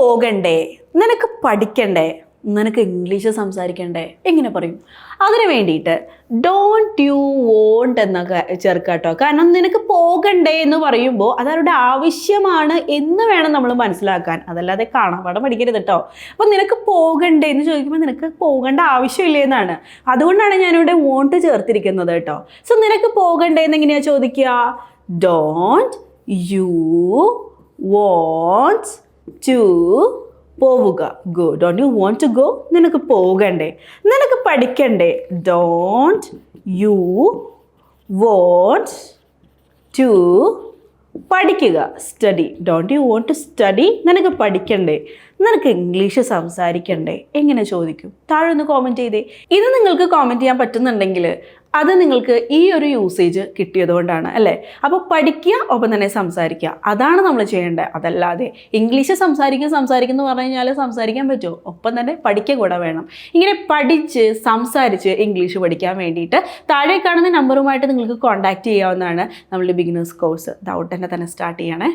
പോകണ്ടേ? നിനക്ക് പഠിക്കണ്ടേ? നിനക്ക് ഇംഗ്ലീഷ് സംസാരിക്കണ്ടേ? എങ്ങനെ പറയും. അതിനു വേണ്ടിയിട്ട് ഡോണ്ട് യു വോണ്ട് എന്ന ചേർക്കുക കേട്ടോ കാരണം നിനക്ക് പോകണ്ടേ എന്ന് പറയുമ്പോൾ അത് അവരുടെ ആവശ്യമാണ് എന്ന് വേണം നമ്മൾ മനസ്സിലാക്കാൻ. അതല്ലാതെ കാണാപാടം പഠിക്കരുത് കേട്ടോ അപ്പം നിനക്ക് പോകണ്ടേ എന്ന് ചോദിക്കുമ്പോൾ നിനക്ക് പോകേണ്ട ആവശ്യമില്ലേ എന്നാണ്. അതുകൊണ്ടാണ് ഞാനിവിടെ വോണ്ട് ചേർത്തിരിക്കുന്നത് കേട്ടോ സോ നിനക്ക് പോകണ്ടേ എന്ന് എങ്ങനെയാണ് ചോദിക്കുക? ഡോണ്ട് യു വോണ്ട് ടു പോവുക. Go don't you want to go നിനക്ക് പോകണ്ടേ. നിനക്ക് പഠിക്കണ്ടേ. ഡോണ്ട് യു വോണ്ട് ടു പഠിക്കുക. Study don't you want to study നിനക്ക് പഠിക്കണ്ടേ. നിനക്ക് ഇംഗ്ലീഷ് സംസാരിക്കണ്ടേ. എങ്ങനെ ചോദിക്കും? താഴെ ഒന്ന് കോമെന്റ് ചെയ്തേ. ഇത് നിങ്ങൾക്ക് കോമെന്റ് ചെയ്യാൻ പറ്റുന്നുണ്ടെങ്കിൽ അത് നിങ്ങൾക്ക് ഈ ഒരു യൂസേജ് കിട്ടിയതുകൊണ്ടാണ് അല്ലേ? അപ്പോൾ പഠിക്കുക ഒപ്പം തന്നെ സംസാരിക്കുക. അതാണ് നമ്മൾ ചെയ്യേണ്ടത്. അതല്ലാതെ ഇംഗ്ലീഷ് സംസാരിക്കുക സംസാരിക്കുക എന്ന് പറഞ്ഞു കഴിഞ്ഞാൽ സംസാരിക്കാൻ പറ്റുമോ? ഒപ്പം തന്നെ പഠിക്കുക കൂടെ വേണം. ഇങ്ങനെ പഠിച്ച് സംസാരിച്ച് ഇംഗ്ലീഷ് പഠിക്കാൻ വേണ്ടിയിട്ട് താഴെ കാണുന്ന നമ്പറുമായിട്ട് നിങ്ങൾക്ക് കോൺടാക്റ്റ് ചെയ്യാവുന്നതാണ് നമ്മളുടെ ബിഗിനേഴ്സ് കോഴ്സ് ദൗട്ട് തന്നെ തന്നെ സ്റ്റാർട്ട് ചെയ്യണേ.